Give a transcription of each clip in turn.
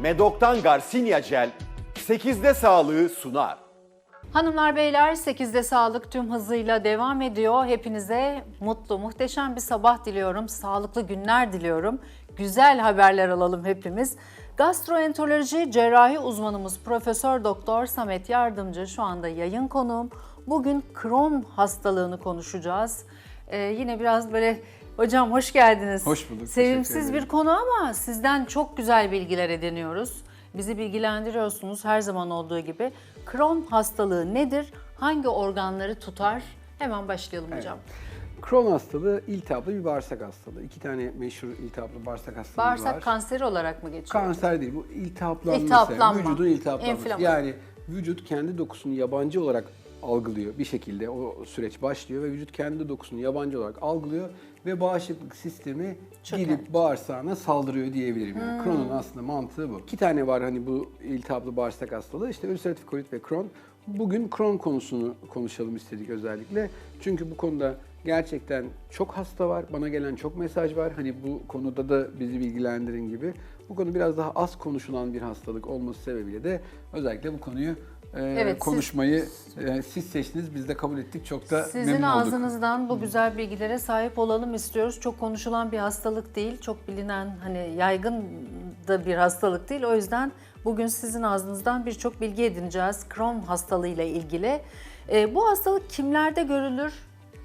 Medok'tan Garcinia Gel 8'de sağlığı sunar. Hanımlar beyler 8'de sağlık tüm hızıyla devam ediyor. Hepinize mutlu, muhteşem bir sabah diliyorum. Sağlıklı günler diliyorum. Güzel haberler alalım hepimiz. Gastroenteroloji cerrahi uzmanımız Profesör Doktor Samet Yardımcı şu anda yayın konuğum. Bugün Crohn hastalığını konuşacağız. Ee, yine biraz böyle hocam hoş geldiniz. Hoş bulduk, Sevimsiz bir konu ama sizden çok güzel bilgiler ediniyoruz. Bizi bilgilendiriyorsunuz her zaman olduğu gibi. Crohn hastalığı nedir? Hangi organları tutar? Hemen başlayalım hocam. Crohn hastalığı iltihaplı bir bağırsak hastalığı. İki tane meşhur iltihaplı bağırsak hastalığı Bağırsak var. kanseri olarak mı geçiyor? Kanser değil bu iltihaplanması. İltihaplanma. Vücudun iltihaplanması. Enflamasyon. Yani vücut kendi dokusunu yabancı olarak algılıyor bir şekilde o süreç başlıyor ve vücut kendi dokusunu yabancı olarak algılıyor ve bağışıklık sistemi Çöker. gidip bağırsağına saldırıyor diyebilirim. Yani Hmm. Crohn'un aslında mantığı bu. İki tane var hani bu iltihaplı bağırsak hastalığı işte ülseratif kolit ve Crohn. Bugün Crohn konusunu konuşalım istedik özellikle. Çünkü bu konuda gerçekten çok hasta var. Bana gelen çok mesaj var. Hani bu konuda da bizi bilgilendirin gibi. Bu konu biraz daha az konuşulan bir hastalık olması sebebiyle de özellikle bu konuyu e, Evet, siz- konuşmayı e, siz seçtiniz. Biz de kabul ettik. Çok da Sizin memnun olduk. ağzınızdan bu güzel bilgilere sahip olalım istiyoruz. Çok konuşulan bir hastalık değil, çok bilinen hani yaygın da bir hastalık değil. O yüzden bugün sizin ağzınızdan birçok bilgi edineceğiz Crohn hastalığıyla ilgili. Ee, bu hastalık kimlerde görülür?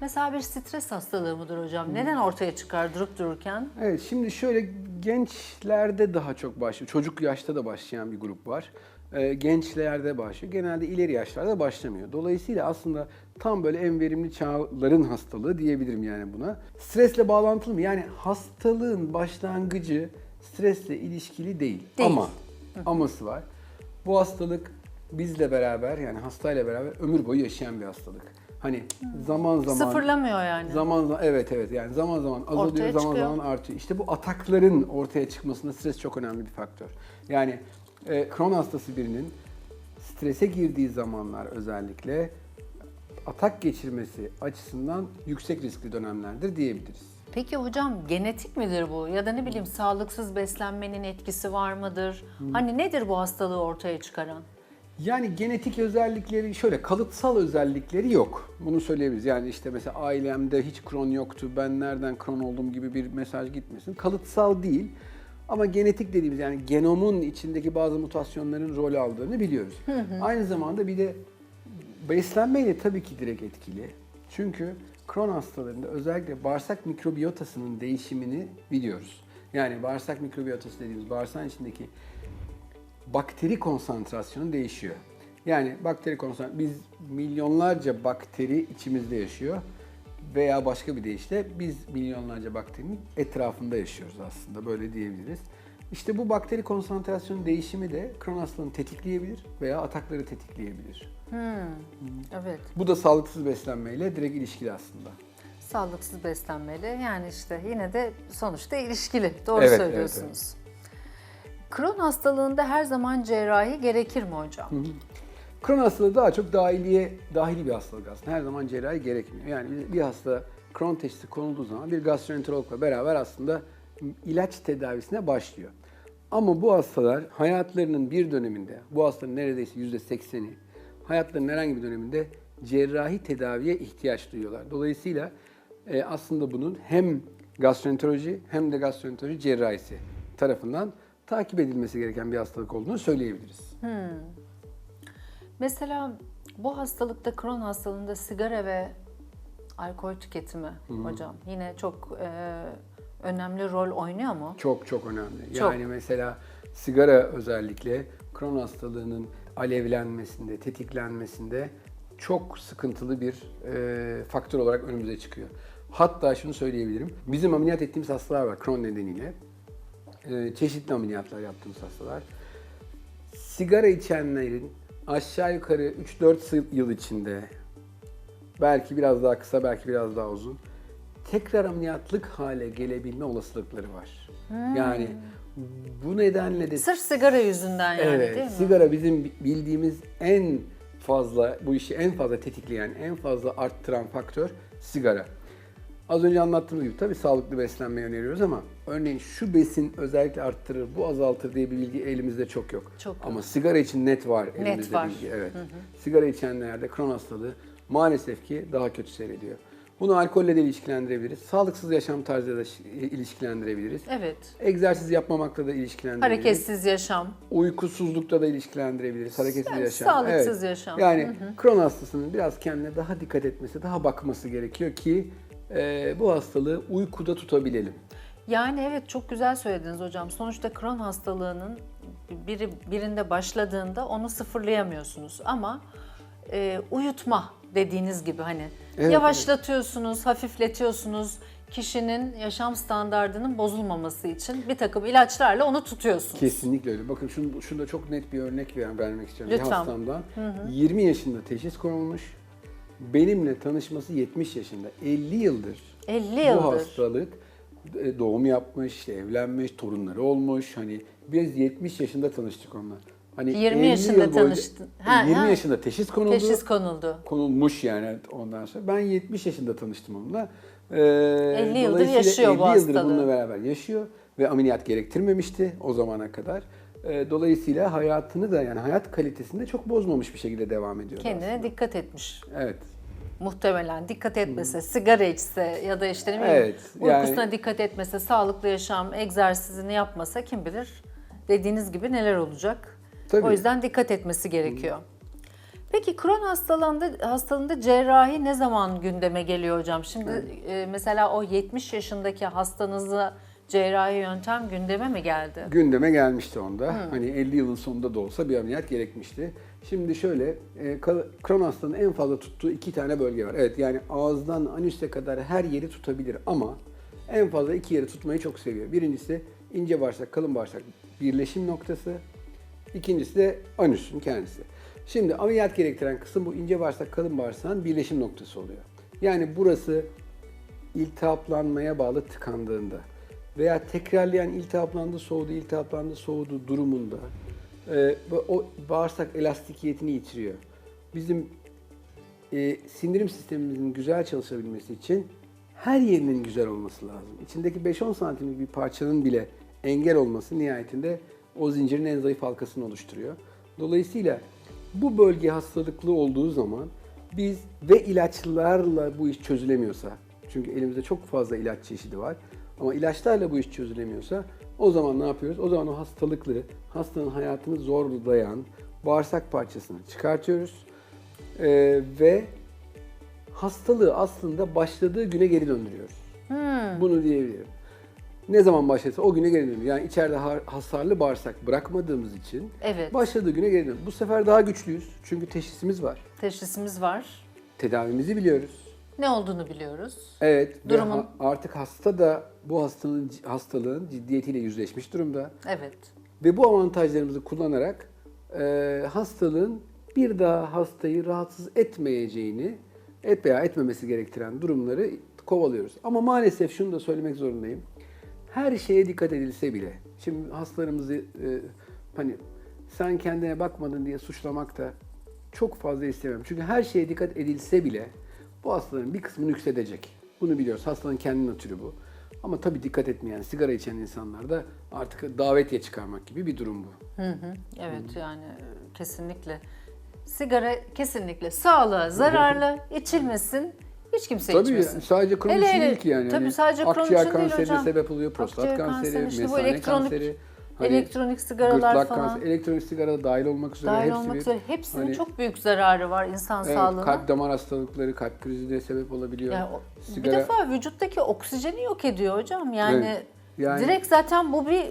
Mesela bir stres hastalığı mıdır hocam? Neden ortaya çıkar durup dururken? Evet şimdi şöyle gençlerde daha çok başlıyor. Çocuk yaşta da başlayan bir grup var. Ee, gençlerde başlıyor. Genelde ileri yaşlarda başlamıyor. Dolayısıyla aslında tam böyle en verimli çağların hastalığı diyebilirim yani buna. Stresle bağlantılı mı? Yani hastalığın başlangıcı stresle ilişkili değil. Değil. Ama aması var. Bu hastalık bizle beraber yani hastayla beraber ömür boyu yaşayan bir hastalık. Hani zaman zaman Sıfırlamıyor yani. Zaman zaman evet evet yani zaman zaman azalıyor Ortaya zaman çıkıyor. zaman artıyor. İşte bu atakların ortaya çıkmasında stres çok önemli bir faktör. Yani e, Crohn hastası birinin strese girdiği zamanlar özellikle atak geçirmesi açısından yüksek riskli dönemlerdir diyebiliriz. Peki hocam genetik midir bu? Ya da ne bileyim sağlıksız beslenmenin etkisi var mıdır? Hani nedir bu hastalığı ortaya çıkaran? Yani genetik özellikleri şöyle kalıtsal özellikleri yok. Bunu söyleyebiliriz. Yani işte mesela ailemde hiç Crohn yoktu. Ben nereden Crohn oldum gibi bir mesaj gitmesin. Kalıtsal değil. Ama genetik dediğimiz yani genomun içindeki bazı mutasyonların rol aldığını biliyoruz. Aynı zamanda bir de beslenmeyle tabii ki direkt etkili. Çünkü Crohn hastalarında özellikle bağırsak mikrobiyotasının değişimini biliyoruz. Yani bağırsak mikrobiyotası dediğimiz bağırsağın içindeki bakteri konsantrasyonu değişiyor. Yani bakteri konsantrasyonu, biz milyonlarca bakteri içimizde yaşıyor veya başka bir deyişle biz milyonlarca bakterinin etrafında yaşıyoruz aslında böyle diyebiliriz. İşte bu bakteri konsantrasyonu değişimi de Crohn hastalığını tetikleyebilir veya atakları tetikleyebilir. Evet. Bu da sağlıksız beslenmeyle direkt ilişkili aslında. Sağlıksız beslenmeyle yani işte yine de sonuçta ilişkili. Doğru Evet, söylüyorsunuz. Crohn hastalığında her zaman cerrahi gerekir mi hocam? Crohn hastalığı daha çok dahiliye, dahili bir hastalık aslında. Her zaman cerrahi gerekmiyor. Yani bir- hasta Crohn teşhisi konulduğu zaman bir gastroenterologla beraber aslında ilaç tedavisine başlıyor. Ama bu hastalar hayatlarının bir döneminde, bu hastaların neredeyse %80'i hayatlarının herhangi bir döneminde cerrahi tedaviye ihtiyaç duyuyorlar. Dolayısıyla e, aslında bunun hem gastroenteroloji hem de gastroenteroloji cerrahisi tarafından takip edilmesi gereken bir hastalık olduğunu söyleyebiliriz. Mesela bu hastalıkta Crohn hastalığında sigara ve alkol tüketimi hocam yine çok e, önemli rol oynuyor mu? Çok çok önemli. Çok. Yani mesela sigara özellikle Crohn hastalığının alevlenmesinde, tetiklenmesinde çok sıkıntılı bir e, faktör olarak önümüze çıkıyor. Hatta şunu söyleyebilirim. Bizim ameliyat ettiğimiz hastalar var Crohn nedeniyle. E, çeşitli ameliyatlar yaptığımız hastalar. Sigara içenlerin aşağı yukarı 3-4 yıl içinde belki biraz daha kısa, belki biraz daha uzun. Tekrar ameliyatlık hale gelebilme olasılıkları var. Yani bu nedenle de Sırf sigara yüzünden yani evet, değil mi? sigara bizim bildiğimiz en fazla bu işi en fazla tetikleyen, en fazla arttıran faktör sigara. Az önce anlattığım gibi tabii sağlıklı beslenmeyi öneriyoruz ama örneğin şu besin özellikle arttırır, bu azaltır diye bir bilgi elimizde çok yok. Çok yok. ama sigara için net var elimizde var. bilgi. Evet. Sigara içenlerde kron hastalığı maalesef ki daha kötü seyrediyor. Bunu alkolle de ilişkilendirebiliriz. Sağlıksız yaşam tarzıyla da ilişkilendirebiliriz. Evet. Egzersiz yapmamakla da ilişkilendirebiliriz. Hareketsiz yaşam. Uykusuzlukla da ilişkilendirebiliriz. Hareketsiz Yani yaşam. sağlıksız yaşam. Yani kron hastasının biraz kendine daha dikkat etmesi, daha bakması gerekiyor ki e, bu hastalığı uykuda tutabilelim. Yani evet çok güzel söylediniz hocam. Sonuçta Crohn hastalığının biri birinde başladığında onu sıfırlayamıyorsunuz ama e, uyutma dediğiniz gibi hani Evet, yavaşlatıyorsunuz, hafifletiyorsunuz. Kişinin yaşam standardının bozulmaması için bir takım ilaçlarla onu tutuyorsunuz. Kesinlikle öyle. Bakın şunu, şunda çok net bir örnek ver- vermek istiyorum. Bir Lütfen. hastamdan. 20 yaşında teşhis konulmuş. Benimle tanışması 70 yaşında. 50 yıldır 50 bu yıldır. hastalık e, doğum yapmış, işte evlenmiş, torunları olmuş. Hani biz 70 yaşında tanıştık onunla. Hani 20 50 yaşında boyunca- tanıştın. Ha, 20 ha. yaşında teşhis konuldu. Teşhis konuldu. konulmuş yani ondan sonra. Ben 70 yaşında tanıştım onunla. Ee, 50 yıldır yaşıyor bu 50 yıldır hastalığı. bununla beraber yaşıyor ve ameliyat gerektirmemişti o zamana kadar. Ee, dolayısıyla hayatını da yani hayat kalitesini de çok bozmamış bir şekilde devam ediyor. Kendine dikkat etmiş. Evet. Muhtemelen dikkat etmese, sigara içse ya da işte ne bileyim Evet, yani- uykusuna dikkat etmese, sağlıklı yaşam, egzersizini yapmasa kim bilir dediğiniz gibi neler olacak. Tabii. O yüzden dikkat etmesi gerekiyor. Peki Crohn hastalığında, hastalığında cerrahi ne zaman gündeme geliyor hocam? Şimdi e, mesela o 70 yaşındaki hastanızı cerrahi yöntem gündeme mi geldi? Gündeme gelmişti onda. Hani 50 yılın sonunda da olsa bir ameliyat gerekmişti. Şimdi şöyle, e, Crohn hastalığının en fazla tuttuğu iki tane bölge var. Evet yani ağızdan anüse kadar her yeri tutabilir ama en fazla iki yeri tutmayı çok seviyor. Birincisi ince bağırsak, kalın bağırsak birleşim noktası. İkincisi de anüsün kendisi. Şimdi ameliyat gerektiren kısım bu ince bağırsak, kalın bağırsağın birleşim noktası oluyor. Yani burası iltihaplanmaya bağlı tıkandığında veya tekrarlayan iltihaplandı, soğudu, iltihaplandı, soğudu durumunda e, o bağırsak elastikiyetini yitiriyor. Bizim e, sindirim sistemimizin güzel çalışabilmesi için her yerinin güzel olması lazım. İçindeki 5-10 santimlik bir parçanın bile engel olması nihayetinde o zincirin en zayıf halkasını oluşturuyor. Dolayısıyla bu bölge hastalıklı olduğu zaman biz ve ilaçlarla bu iş çözülemiyorsa, çünkü elimizde çok fazla ilaç çeşidi var ama ilaçlarla bu iş çözülemiyorsa o zaman ne yapıyoruz? O zaman o hastalıklı, hastanın hayatını zorlayan bağırsak parçasını çıkartıyoruz Ee, ve hastalığı aslında başladığı güne geri döndürüyoruz. Bunu diyebilirim. Ne zaman başlasa o güne geri dönüyor. Yani içeride hasarlı bağırsak bırakmadığımız için Evet. başladığı güne geri dönüyor. Bu sefer daha güçlüyüz. Çünkü teşhisimiz var. Teşhisimiz var. Tedavimizi biliyoruz. Ne olduğunu biliyoruz. Evet. ve Durumun- ha- artık hasta da bu hastanın hastalığın ciddiyetiyle yüzleşmiş durumda. Evet. Ve bu avantajlarımızı kullanarak e, hastalığın bir daha hastayı rahatsız etmeyeceğini, et veya etmemesi gerektiren durumları kovalıyoruz. Ama maalesef şunu da söylemek zorundayım. Her şeye dikkat edilse bile, şimdi hastalarımızı e, hani sen kendine bakmadın diye suçlamak da çok fazla istemem. Çünkü her şeye dikkat edilse bile bu hastaların bir kısmı nüksedecek. Bunu biliyoruz. Hastanın kendi natürü bu. Ama tabii dikkat etmeyen, sigara içen insanlar da artık davetiye çıkarmak gibi bir durum bu. Evet yani e, kesinlikle. Sigara kesinlikle sağlığa zararlı, içilmesin. Hiç kimse Tabii içmesin. sadece kronik Hele için hele- değil ki yani. tabii Hani sadece kronik akciğer için değil kanserine hocam. sebep oluyor, prostat Akciğer kanseri, kanseri, işte mesane elektronik- kanseri. Hani elektronik sigaralar gırtlak falan. kanseri, elektronik sigara da dahil olmak üzere Dahil hepsi olmak üzere hepsinin hani- çok büyük zararı var insan Evet, sağlığına. kalp damar hastalıkları, kalp krizine sebep olabiliyor. Yani Sigara- Bir defa vücuttaki oksijeni yok ediyor hocam. Yani, Evet, yani- direkt zaten bu bir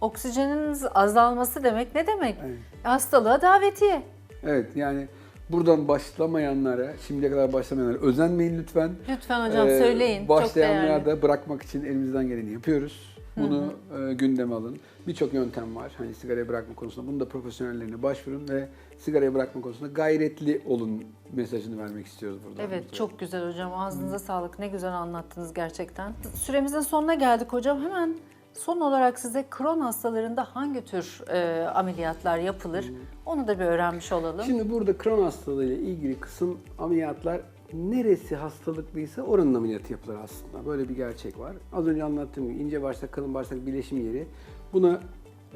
oksijeniniz azalması demek ne demek? Evet. Hastalığa davetiye. Evet yani buradan başlamayanlara, şimdiye kadar başlamayanlara özenmeyin lütfen. Lütfen hocam Ee, söyleyin. Başlayanlara da bırakmak için elimizden geleni yapıyoruz. Bunu e, gündeme alın. Birçok yöntem var hani sigarayı bırakma konusunda. Bunu da profesyonellerine başvurun ve sigarayı bırakma konusunda gayretli olun mesajını vermek istiyoruz burada. Evet çok güzel hocam. Ağzınıza sağlık. Ne güzel anlattınız gerçekten. Süremizin sonuna geldik hocam. Hemen son olarak size Crohn hastalarında hangi tür e, ameliyatlar yapılır? Onu da bir öğrenmiş olalım. Şimdi burada Crohn hastalığı ile ilgili kısım ameliyatlar neresi hastalıklıysa oranın ameliyatı yapılır aslında. Böyle bir gerçek var. Az önce anlattığım gibi ince bağırsak, kalın bağırsak birleşim yeri. Buna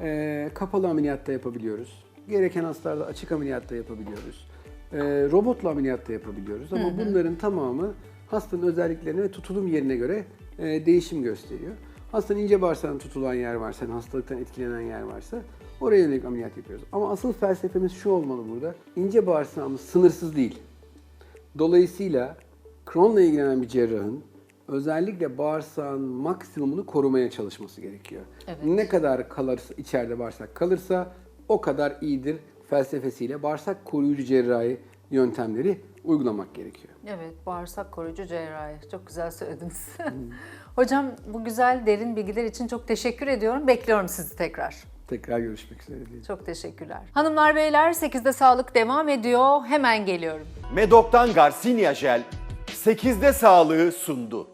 e, kapalı ameliyatta yapabiliyoruz. Gereken hastalarda açık ameliyatta yapabiliyoruz. E, robotla ameliyatta yapabiliyoruz. Ama bunların tamamı hastanın özelliklerine ve tutulum yerine göre e, değişim gösteriyor. Hastanın ince bağırsağının tutulan yer varsa, yani hastalıktan etkilenen yer varsa oraya yönelik ameliyat yapıyoruz. Ama asıl felsefemiz şu olmalı burada. İnce bağırsağımız sınırsız değil. Dolayısıyla Crohn'la ilgilenen bir cerrahın özellikle bağırsağın maksimumunu korumaya çalışması gerekiyor. Evet. Ne kadar kalırsa, içeride bağırsak kalırsa o kadar iyidir felsefesiyle bağırsak koruyucu cerrahi yöntemleri uygulamak gerekiyor. Evet, bağırsak koruyucu cerrahi. Çok güzel söylediniz. Hocam bu güzel derin bilgiler için çok teşekkür ediyorum. Bekliyorum sizi tekrar. Tekrar görüşmek üzere diyelim. Çok teşekkürler. Hanımlar beyler 8'de sağlık devam ediyor. Hemen geliyorum. Medok'tan Garcinia Jel 8'de sağlığı sundu.